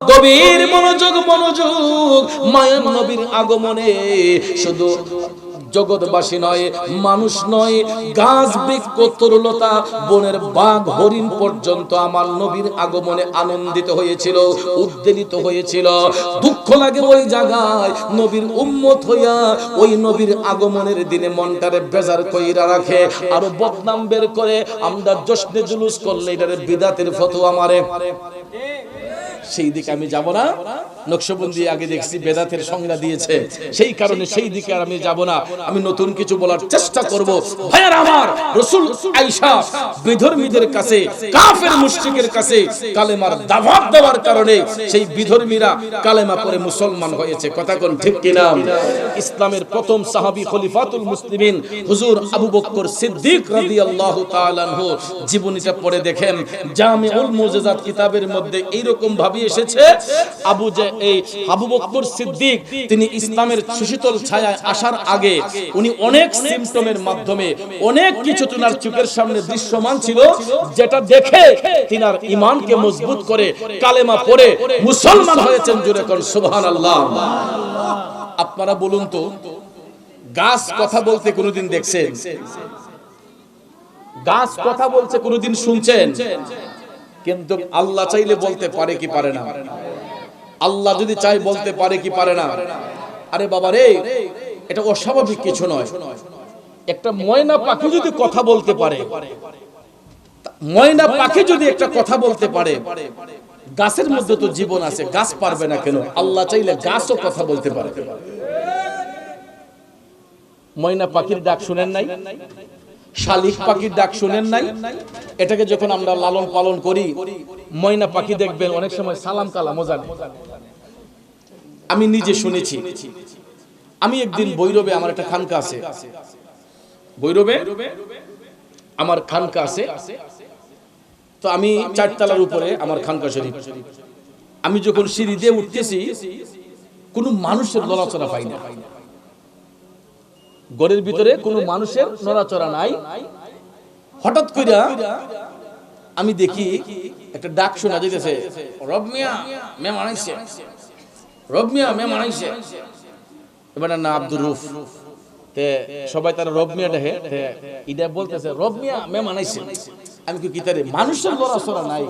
গভীর মনোযোগ মনোযোগ মায়ান নবীর আগমনে। শুধু জগৎবাসী নয়, মানুষ নয়, গাছ বৃক্ষ, তরুলতা, বনের বাঘ, হরিণ পর্যন্ত আমার নবীর আগমনে আনন্দিত হয়েছিল, উদ্বেলিত হয়েছিল। দুঃখ লাগে ওই জায়গায়, নবীর উম্মত হইয়া ওই নবীর আগমনের দিনে মনটারে বেজার কইরা রাখে, আর বদনাম বের করে আমরা জশ্নে জুলুস করলে এটারে বিদাতের ফতোয়া মারে। সেই দিকে আমি যাব না। নকশবন্দি আগে দেখছি বেদাতের সংজ্ঞা দিয়েছে। সেই কারণে সেই দিকে আর আমি যাব না। আমি নতুন কিছু বলার চেষ্টা করব। ভাইয়ার আমার, রসুল আইসা বিধর্মীদের কাছে, কাফের মুশরিকের কাছে কালেমার দাওয়াত দেওয়ার কারণে সেই বিধর্মীরা কালেমা পড়ে মুসলমান হয়েছে। কথা কোন ঠিক কিনা? ইসলামের প্রথম সাহাবী খলিফাতুল মুসলিমিন হুজুর আবু বকর সিদ্দিক রাদিয়াল্লাহু তাআলা আনহু জীবনীটা পড়ে দেখেন। জামিউল মুজিজাত কিতাবের মধ্যে এইরকম ভাবে এসেছে। আবু যে এই আবু বকর সিদ্দিক, তিনি ইসলামের সুশীতল ছায়ায় আসার আগে উনি অনেক সিমটমের মাধ্যমে অনেক কিছু তিনার চোখের সামনে দৃশ্যমান ছিল, যেটা দেখে তিনার ইমানকে মজবুত করে, কালেমা পড়ে মুসলমান হয়েছেন জুড়ে কোন, সুবহানাল্লাহ। আপনারা বলুন তো, গাছ কথা বলতে কোনোদিন দেখছেন? গাছ কথা বলছে কোনোদিন শুনছেন? কিন্তু আল্লাহ চাইলে বলতে পারে কি পারে না। আল্লাহ যদি চাই বলতে পারে কি পারে না। আরে বাবা রে, এটা অস্বাভাবিক কিছু নয়। একটা ময়না পাখি যদি কথা বলতে পারে, ময়না পাখি যদি একটা কথা বলতে পারে, গাছের মধ্যে তো জীবন আছে, গাছ পারবে না কেন? আল্লাহ চাইলে গাছও কথা বলতে পারে। ময়না পাখির ডাক শুনেন নাই? শালিক পাখির ডাক শুনেন নাই? এটাকে যখন আমরা লালন পালন করি, ময়না পাখি দেখবেন অনেক সময় সালাম কালামও আমি নিজে শুনেছি। আমি একদিন বৈরবে আমার একটা খানকা আছে। বৈরবে আমার খানকা আছে। তো আমি চারতলার উপরে আমার খানকা শরীফ। আমি যখন সিঁড়ি দিয়ে উঠতেছি, কোনো মানুষের নড়াচড়া পাই না। ঘরের ভিতরে কোনো মানুষের নড়াচড়া নাই। হঠাৎ কইরা আমি দেখি একটা ডাক শোনা যেতেছে রব মিয়া মেম আনাইছে, রব মিয়া মেম আনাইছে। এবার না আব্দুর রুফ তে সবাই তারা রব বলতেছে, রব মিয়া আনাইছে। আমি কি কিতারে মানুষের নড়াচড়া নাই।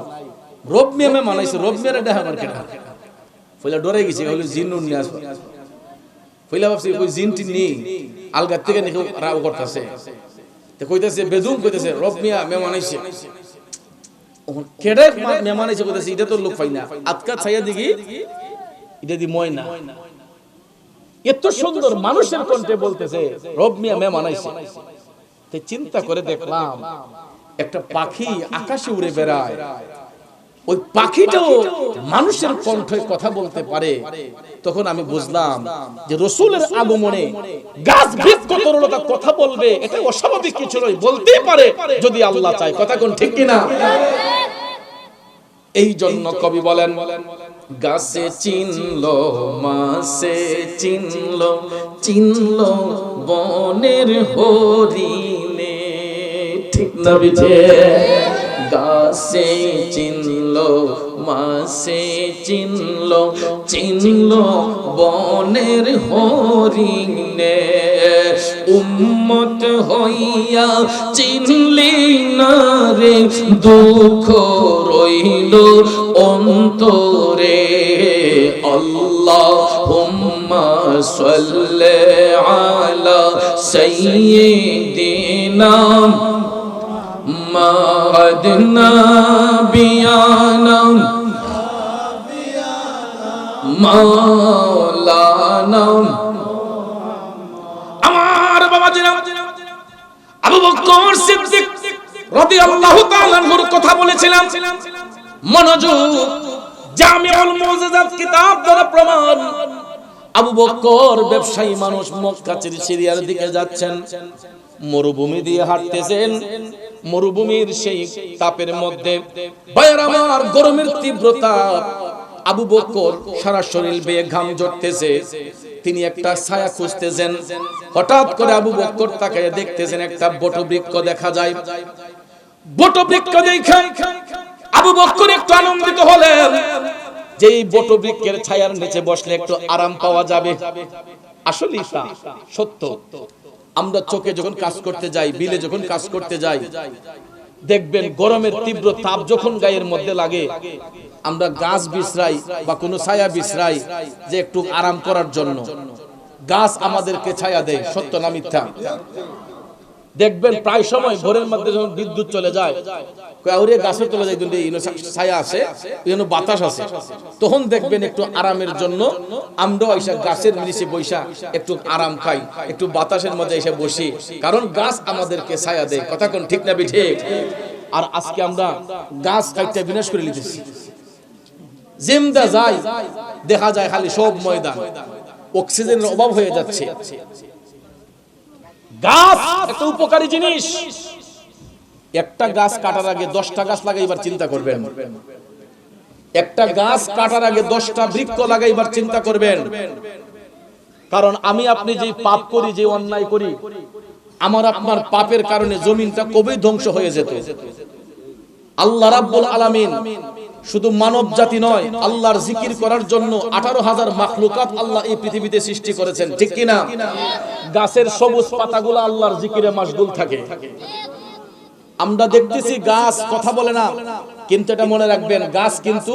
রব মিয়া মেম আনাইছে দেখা আমার কেটা ফলে ডরে গেছে। হলো জিন নিয়ে আসবে। ফইলা ভাবছি, কই জিনটি নেই। আলগার থেকে নাকি রাও করতেছে? তো কইতেছে, বেদুম কইতেছে, রব মিয়া মেহমান আইছে কেডে মেহমান আইছে কইতেছে এটা তো লোক পাই না। আজকা ছাইয়া দিগি এটা দি ময়না। এত সুন্দর মানুষের কণ্ঠে বলতেছে, রব মিয়া মেহমান আইছে তো চিন্তা করে দেখলাম, একটা পাখি আকাশে উড়ে বেড়ায়। ওই পাখিটাও মানুষের কণ্ঠে কথা বলতে পারে। তখন আমি বুঝলাম যে রসুলের আগমনে গাছ বৃক্ষ তরুণতা কথা বলবে, এটা অস্বাভাবিক কিছু নয়, বলতেই পারে যদি আল্লাহ চায়। কথা কোন ঠিক কিনা? এই জন্য কবি বলেন, গাছে চিনল মাসে চিনল চিনল বনের হরিণে। ঠিক না বিছে গাছে চিনল, মাসে চিনল চিনল বনের হরিণে। উম্মত হইয়া চিনলি না রে, দুঃখ রইল অন্তরে। আল্লাহ হুম্মা সাল্লি আলা সাইয়্যিদিনা মাদনা বিয়ানা মাওলানা আমার বাবা আবু বকর সিদ্দিক রাদিয়াল্লাহু তাআলা আনহুর কথা বলেছিলাম। মনোযোগ জামিউল মুজিজাত কিতাব দ্বারা প্রমাণ। আবু বকর ব্যবসায়ী মানুষ মক্কা সিরিয়ার দিকে যাচ্ছেন। মরুভূমি দিয়ে হাঁটতেছেন। মরুভূমির সেই তাপের মধ্যে। ভাইয়ার আমার গরমের তীব্রতা। আবু বকর সারা শরীর বেয়ে ঘাম জড়তেছে তিনি একটা ছায়া খুঁজতেছেন। হঠাৎ করে আবু বকর তাকায় দেখতেছেন একটা বটবৃক্ষ দেখা যায়। বটবৃক্ষ দেখে আবু বকর একটু আনন্দিত হলেন। যে এই বটবৃক্ষের ছায়ার নিচে বসলে একটু আরাম পাওয়া যাবে। আসলে সত্য। আমরা চোখে যখন কাজ করতে যাই বিলে যখন কাজ করতে যাই দেখবেন গরমের তীব্র তাপ যখন গায়ের মধ্যে লাগে আমরা গাছ বিশ্রাই বা কোনো ছায়া বিশ্রাই যে একটু আরাম করার জন্য। গাছ আমাদেরকে ছায়া দেয় সত্য না মিথ্যা? দেখবেন প্রায় সময় ভোরের মধ্যে যখন বিদ্যুৎ চলে যায় কাউরে গাছের চলে যায় কিন্তু ছায়া আছে এখানে বাতাস আছে। তখন দেখবেন একটু আরামের জন্য আমরাও এসে গাছের নিচে বৈশা একটু আরাম খাই একটু বাতাসের মধ্যে এসে বসি। কারণ গাছ আমাদেরকে ছায়া দেয়, কথা কোন ঠিক না বিঠে আর আজকে আমরা গাছ কাটতে বিনাশ করে নিতেছি জিমদা যাই দেখা যায় খালি সব ময়দান, অক্সিজেনের অভাব হয়ে যাচ্ছে। গাছ একটা উপকারী জিনিস। একটা গাছ কাটার আগে দশটা গাছ লাগাইবার চিন্তা করবেন। একটা গাছ কাটার আগে দশটা বৃক্ষ লাগাইবার চিন্তা করবেন। কারণ আমি আপনি যে পাপ করি যে অন্যায় করি আমার আপনার পাপের কারণে জমিনটা কবে ধ্বংস হয়ে যেত। আল্লাহ রাব্বুল আলামিন শুধু মানব জাতি নয় আল্লাহর জিকির করার জন্য আঠারো হাজার মাখলুকাত আল্লাহ এই পৃথিবীতে সৃষ্টি করেছেন। ঠিক কিনা? গাছের সবুজ পাতাগুলো আল্লাহর জিকিরে মাসগুল থাকে। আমরা দেখতেছি গাছ, কথা বলে না। কিন্তু এটা মনে রাখবেন, গাছ কিন্তু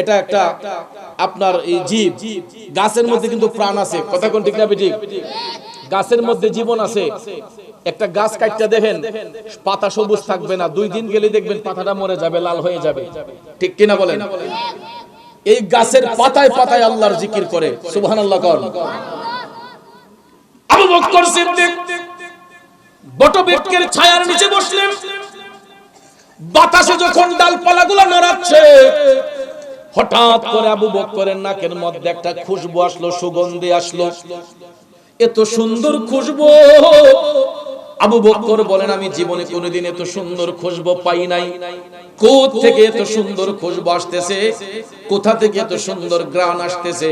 এটা একটা আপনার এই জীব। গাছের মধ্যে কিন্তু প্রাণ আছে। কথা কোন ঠিক না ঠিক গাছের মধ্যে জীবন আছে। একটা গাছ কাটতে দেখেন, পাতা সবুজ থাকবে না। দুই দিন গেলে দেখবেন পাতাটা মরে যাবে, লাল হয়ে যাবে। ঠিক কিনা বলেন? এই গাছের পাতায় পাতায় আল্লাহর জিকির করে। সুবহানাল্লাহ কর। আবু বকর সিদ্দিক বটবৃক্ষের ছায়ার নিচে বসলেন। বাতাসে যখন ডালপালাগুলো নড়াচ্ছে, হঠাৎ করে আবু বকরের নাকের মধ্যে একটা খুশবু আসলো, সুগন্ধি আসলো। এত সুন্দর খুশবু। আবু বকর বলেন, আমি জীবনে কোনোদিন এত সুন্দর খুশবু পাই নাই। কোথ থেকে এত সুন্দর খুশবু আসতেছে? কোথা থেকে এত সুন্দর গ্রান আসতেছে?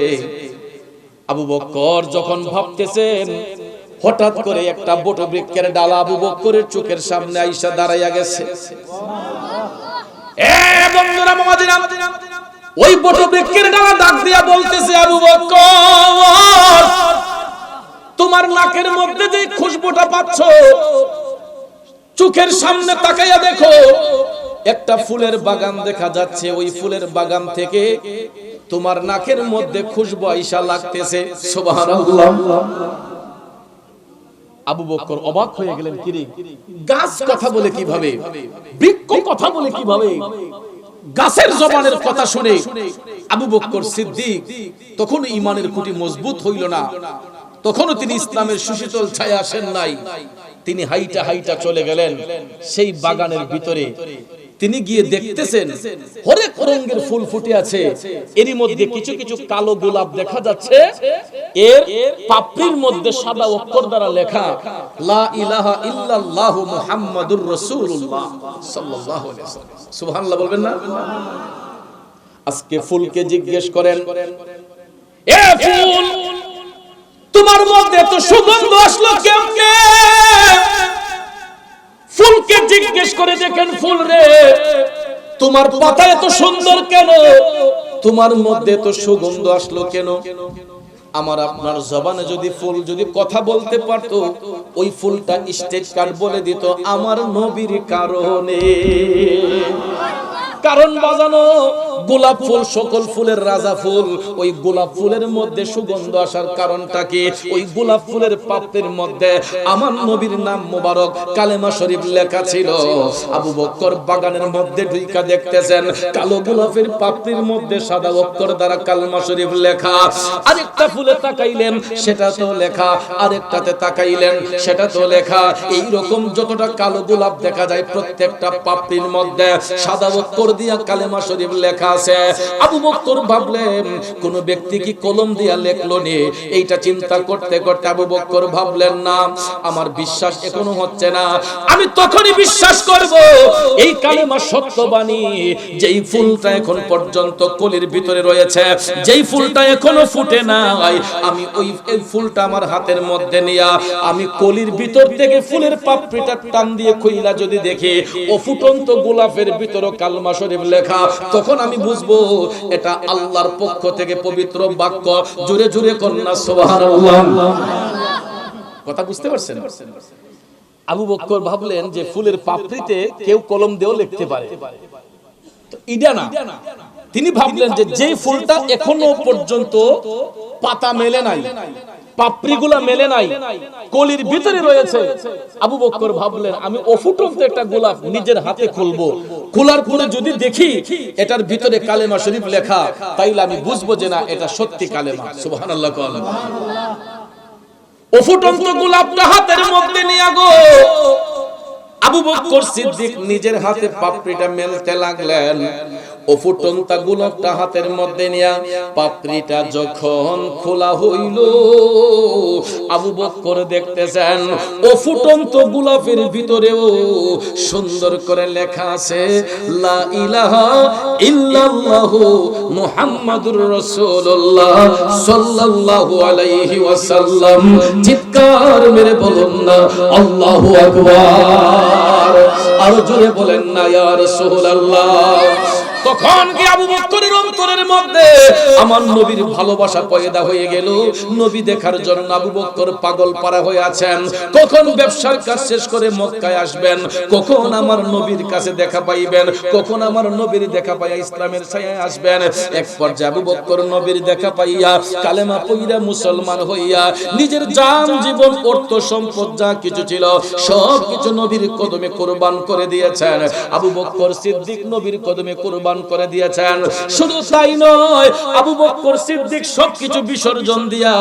আবু বকর যখন ভাবতেছেন হঠাৎ করে একটা বট বৃক্ষের ডালা আবু বকরের চোখের সামনে আইসা দাঁড়াইয়া গেছে। ওই বট বৃক্ষের ডালা ডাক দিয়া বলতেছে, আবু বকর তোমার নাকের মধ্যে যে খুশবুটা পাচ্ছ, চোখের সামনে তাকাইয়া দেখো, একটা ফুলের বাগান দেখা যাচ্ছে। ওই ফুলের বাগান থেকে তোমার নাকের মধ্যে খুশবু আইসা লাগতেছে। সুবহানাল্লাহ। আবু বকর অবাক হয়ে গেলেন কিরে গাছ কথা বলে কীভাবে? বৃক্ষ কথা বলে কীভাবে? গাছের জবানের কথা শুনে আবু বকর সিদ্দিক তখন ইমানের খুঁটি মজবুত হইল না। তখনও তিনি ইসলামের সুশীতল ছায়া আসেন নাই। তিনি হাইটা হাইটা চলে গেলেন। সেই বাগানের ভিতরে তিনি গিয়ে দেখতেছেন হরেক রঙের ফুল ফুটে আছে। এরই মধ্যে কিছু কিছু কালো গোলাপ দেখা যাচ্ছে। এর পাপড়ির মধ্যে সাদা অক্ষর দ্বারা লেখা লা ইলাহা ইল্লাল্লাহু মুহাম্মাদুর রাসূলুল্লাহ সাল্লাল্লাহু আলাইহি ওয়াসাল্লাম। সুবহানাল্লাহ বলবেন না? আজকে ফুলকে জিজ্ঞেস করেন এ ফুল তোমার মধ্যে তো সুগন্ধ আসলো কেমনে? ফুলকে জিজ্ঞেস করে দেখেন ফুল রে। তোমার পাতা এত সুন্দর কেন? তোমার মধ্যে তো সুগন্ধ আসলো কেন? আমার আপনার জবানে যদি ফুল যদি কথা বলতে পারতো, ওই ফুলটা স্টেজ কার্ড বলে দিত, আমার নবীর কারণে। কারণ বাজানো গোলাপ ফুল, সকল ফুলের রাজা ফুল। ওই গোলাপ ফুলের মধ্যে সুগন্ধ আসার কারণটা কি? ওই গোলাপ ফুলের পাপড়ির মধ্যে আমার নবীর নাম মোবারক কালেমা শরীফ লেখা ছিল। আবু বক্কর বাগানের মধ্যে ঢুইকা দেখতেছেন, কালো গোলাপের পাপড়ির মধ্যে সাদা অক্ষর দ্বারা কালেমা শরীফ লেখা। আরেকটা ফুলে তাকাইলেন সেটা তো লেখা। আরেকটাতে তাকাইলেন সেটা তো লেখা। এই রকম যতটা কালো গোলাপ দেখা যায় প্রত্যেকটা পাপড়ির মধ্যে, সাদা অক্ষর দিয়া কালেমা শরীফ লেখা। আছে। আবু বক্কর ভাবলেন, কোন ব্যক্তি কি কলম দিয়া লেখলো নি? এইটা চিন্তা করতে করতে আবু বক্কর ভাবলেন, না, আমার বিশ্বাস এখনও হচ্ছে না। আমি তখনই বিশ্বাস করব, এই কালেমা সত্যবাণী যেই ফুলটা এখন পর্যন্ত কলির ভিতরে রয়েছে, যেই ফুলটা এখনও ফুটে নাই, আমি ওই, এই ফুলটা আমার হাতের মধ্যে নিয়া, আমি কলির ভিতর থেকে ফুলের পাপড়িটা টান দিয়ে খুইলা যদি দেখি ও ফুটন্ত গোলাপের ভিতর কালমা শরীফ লেখা, তখন আমি বুঝব, এটা আল্লাহর পক্ষ থেকে পবিত্র বাক্য। জুড়ে জুড়ে কন্যা, সুবহানাল্লাহ। কথা বুঝতে পারছেন? আবু বক্কর ভাবলেন যে ফুলের পাপড়িতে কেউ কলম দিয়েও লিখতে পারে। তিনি ভাবলেন যে যে ফুলটা এখনও পর্যন্ত পাতা মেলে নাই, পাপড়িগুলা মেলে নাই, কলির ভিতরে রয়েছে। আবু বক্কর ভাবলেন, আমি অফুটন্ত একটা গোলাপ নিজের হাতে খুলবো। খোলার পরে যদি দেখি, এটার ভিতরে কালেমা শরীফ লেখা, তাইলে আমি বুঝব যে না, এটা সত্যি কালেমা। সুবহানাল্লাহ অফুটন্ত গোলাপটা হাতের মধ্যে নিয়ে গো। আবু বক্কর সিদ্দিক নিজের হাতে পাপড়িটা মেলতে লাগলেন। ও হাতের মধ্যে নিয়া যখন খোলা হইল, আবু বকর দেখতেছেন গোলাপের ভিতরেও সুন্দর করে লেখা আছে, লা ইলাহা মুহাম্মাদুর রাসূলুল্লাহ সাল্লাল্লাহু আলাইহি ওয়াসাল্লাম। চিৎকার মেরে বলুন না, আল্লাহু আকবার। আরও জোরে বলেন না, ইয়া রাসূলুল্লাহ। তখন কি আবু বকরের অন্তরের মধ্যে আমার নবীর ভালোবাসা পয়দা হয়ে গেল? নবী দেখার জন্য আবু বকর পাগল পারা হয়ে আছেন। কখন ব্যবসার কাজ শেষ করে মক্কায় আসবেন? কখন আমার নবীর কাছে দেখা পাইবেন? কখন আমার নবীর দেখা পাইয়া ইসলামের ছায়ায় আসবেন? এক পর্যায়ে আবু বকর নবীর দেখা পাইয়া কালেমা পইরা মুসলমান হইয়া নিজের জান, জীবন, অর্থ, সম্পদ যা কিছু ছিল সব কিছু নবীর কদমে কোরবান করে দিয়েছেন। আবু বকর সিদ্দিক নবীর কদমে কোরবান করে দিয়েছেন। শুধু তাই নয়, আবু বকর সিদ্দিক সবকিছু বিসর্জন দিয়া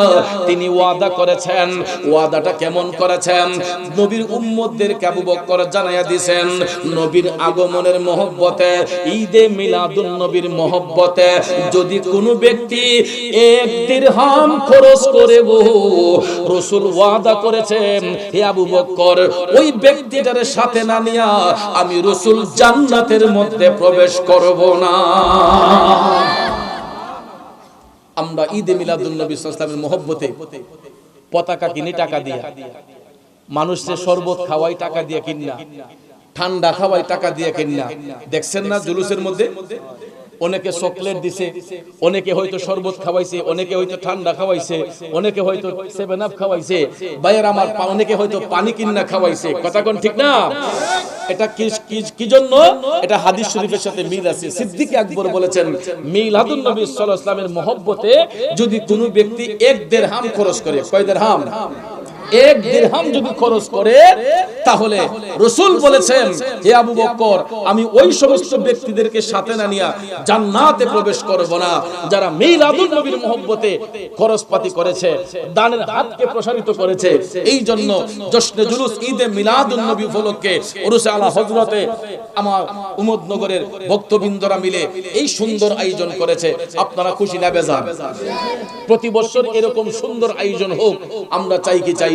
তিনি ওয়াদা করেছেন। ওয়াদাটা কেমন করেছেন? নবীর উম্মতদেরকে আবু বকর জানাইয়া দিয়েছেন নবীর আগমনের মহব্বতে, ঈদে মিলাদুন নবীর মহব্বতে, যদি কোনো ব্যক্তি এক দিরহাম খরচ করে রসুল ওয়াদা করেছেন, হে আবু বকর ওই ব্যক্তিটার সাথে না নিয়া আমি রসুল জান্নাতের মধ্যে প্রবেশ করব। আমরা ঈদে মিলাদুন নবী মহব্বতে পতাকা কিনি টাকা দিয়া, মানুষের শরবত খাওয়াই টাকা দিয়ে কিনা ঠান্ডা খাওয়াই টাকা দিয়ে কিনা দেখছেন না জুলুসের মধ্যে? অনেকে চকলেট দিছে, অনেকে হয়তো শরবত খাওয়াইছে, অনেকে হয়তো ঠান্ডা খাওয়াইছে, অনেকে হয়তো সেভেন আপ খাওয়াইছে। বাইরে আমার অনেকে হয়তো পানি কিন্না খাওয়াইছে। কথা কোন ঠিক না? এটা কি জন্য? এটা হাদিস শরীফের সাথে মিল আছে। সিদ্দিক আকবর বলেছেন, মিলাদুন নবী সাল্লাল্লাহু আলাইহি ওয়াসাল্লামের মহব্বতে যদি কোনো ব্যক্তি এক দেড়হাম খরচ করে, কয় দেড়হাম এক দিরহাম যদি খরচ করে, তাহলে রসুল বলেছেন, হে আবু বকর আমি ওই সমস্ত ব্যক্তিদেরকে সাথে না নিয়া জান্নাতে প্রবেশ করব না। যারা মিলাদুন নবীর মহব্বতে খরচপাতি করেছে, দানের হাতকে প্রসারিত করেছে এই জন্য জশ্নে জুলুস ঈদে মিলাদুন নবী উপলক্ষে ওরসে আলা হযরতে আমার উমদনগরের ভক্তবৃন্দরা মিলে এই সুন্দর আয়োজন করেছে। আপনারা খুশি না বেজান প্রতি বছর এরকম সুন্দর আয়োজন হোক, আমরা চাই কি চাই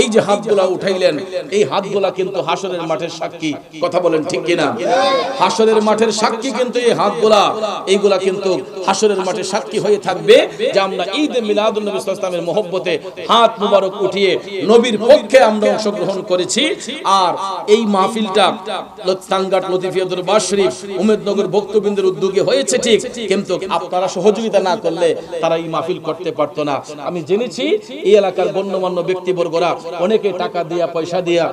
এই যে হাতগুলা উঠাইলেন, এই হাতগুলা কিন্তু হাসরের মাঠের সাক্ষী। কথা বলেন ঠিক কিনা? হাসরের মাঠের সাক্ষী কিন্তু এই হাতগুলা, এইগুলা কিন্তু হাসরের মাঠের সাক্ষী হয়ে থাকবে যে আমরা ঈদ মিলাদুল নবী ইসলামের মহব্বতে হাত মুবারক উঠিয়ে নবীর পক্ষে আমরা অংশগ্রহণ করেছি। আর এই মাহফিলটা টাঙ্গাট লতিফিয়া দরবার শরীফ, উমেদনগর ভক্তবৃন্দের উদ্যোগে হয়েছে ঠিক। কিন্তু আপনারা সহযোগিতা না করলে তারা এই মাহফিল করতে পারতো না। আমি জেনেছি এই এলাকার গণ্যমান্য ব্যক্তিবর্গরা অনেকে টাকা দিয়া, পয়সা দিয়া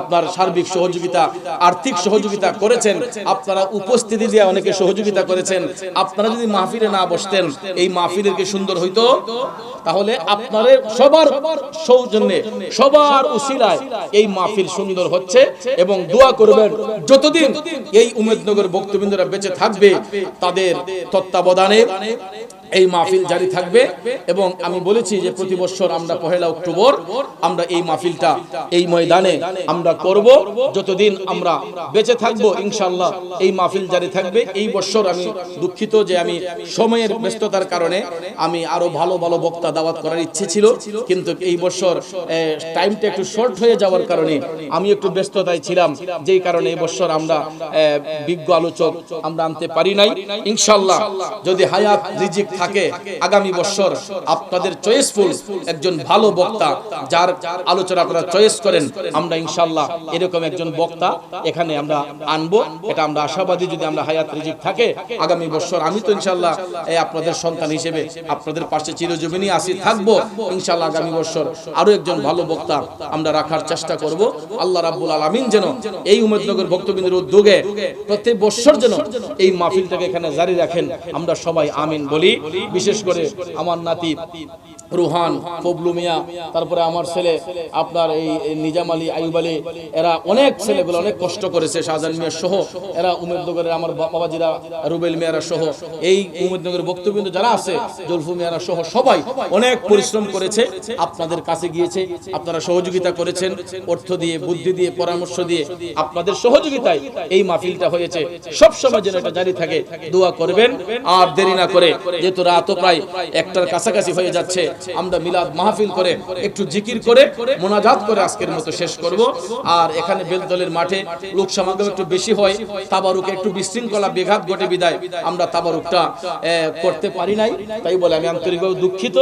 আপনার সার্বিক সহযোগিতা, আর্থিক সহযোগিতা করেছেন। আপনারা উপস্থিতি দিয়া অনেকে সহযোগিতা করেছেন। আপনারা যদি মাহফিলে না বসতেন, এই মাহফিলের কি সুন্দর হইতো? তাহলে আপনাদের সবার সৌজন্যে, সবার উসিলায় এই মাহফিল সুন্দর হচ্ছে এবং দোয়া করবেন। যতদিন এই উমেদনগর বক্তবৃন্দরা বেঁচে থাকবে, তাদের তত্ত্বাবধানে এই মাহফিল জারি থাকবে এবং আমি বলেছি যে প্রতি বছর আমরা পহেলা অক্টোবর আমরা এই মাহফিলটা, এই ময়দানে আমরা করব। যতদিন আমরা বেঁচে থাকব ইনশাল্লাহ এই মাহফিল জারি থাকবে। এই বছর আমি দুঃখিত যে আমি সময়ের ব্যস্ততার কারণে আমি আরও ভালো ভালো বক্তা দাওয়াত করার ইচ্ছে ছিল। কিন্তু এই বছর টাইমটা একটু শর্ট হয়ে যাওয়ার কারণে আমি একটু ব্যস্ততায় ছিলাম। যেই কারণে এই বছর আমরা বিজ্ঞ আলোচক আমরা আনতে পারি নাই। ইনশাল্লাহ যদি হায়াত রিজিক থাকে আগামী বছর আপনাদের চয়েসফুল একজন ভালো বক্তা যার আলোচনা আপনারা চয়েস করেন, আমরা ইনশাল্লাহ এরকম একজন বক্তা এখানে আমরা আনব। এটা আমরা আশাবাদী যদি আমরা হায়াত রিজিক থাকে, আগামী বছর আমি তো ইনশাল্লাহ এই আপনাদের সন্তান হিসেবে আপনাদের পাশে চিরজীবনী আসি থাকব। ইনশাল্লাহ আগামী বছর আরও একজন ভালো বক্তা আমরা রাখার চেষ্টা করব। আল্লাহ রাব্বুল আলামিন যেন এই উমেদনগর ভক্তবৃন্দের উদ্যোগে প্রত্যেক বছর যেন এই মাহফিলটাকে এখানে জারি রাখেন, আমরা সবাই আমিন বলি। বিশেষ করে আমার নাতি রুহান ফবলু মিয়া, তারপরে আমার ছেলে, আপনার এই নিজাম আলী আইব আলী, এরা অনেক ছেলেগুলো অনেক কষ্ট করেছে, শাহজাহান মিয়া সহ, এরা উমেদনগরের আমার বাবাজিরা, রুবেল মিয়ারা সহ, এই উমেদনগরের বক্তবৃন্দ যারা আছে, জলফু মিয়ারা সহ, সবাই অনেক পরিশ্রম করেছে, আপনাদের কাছে গিয়েছে, আপনারা সহযোগিতা করেছেন, অর্থ দিয়ে, বুদ্ধি দিয়ে, পরামর্শ দিয়ে, আপনাদের সহযোগিতায় এই মাহফিলটা হয়েছে। সব সময় যেন এটা জারি থাকে, দোয়া করবেন, আর দেরি না করে, যেহেতু রাতও প্রায় একটার কাছাকাছি হয়ে যাচ্ছে, আমরা মিলাদ মাহফিল করে একটু জিকির করে, মোনাজাত করে আজকের মতো শেষ করব। আর এখানে বেলদলের মাঠে লোক সমাগম একটু বেশি হয়, তাবারুকে একটু বিশৃঙ্খলা বেঘাত ঘটে বিদায়, আমরা তাবারুকটা করতে পারি নাই। তাই বলে আমি আন্তরিকভাবে দুঃখিত।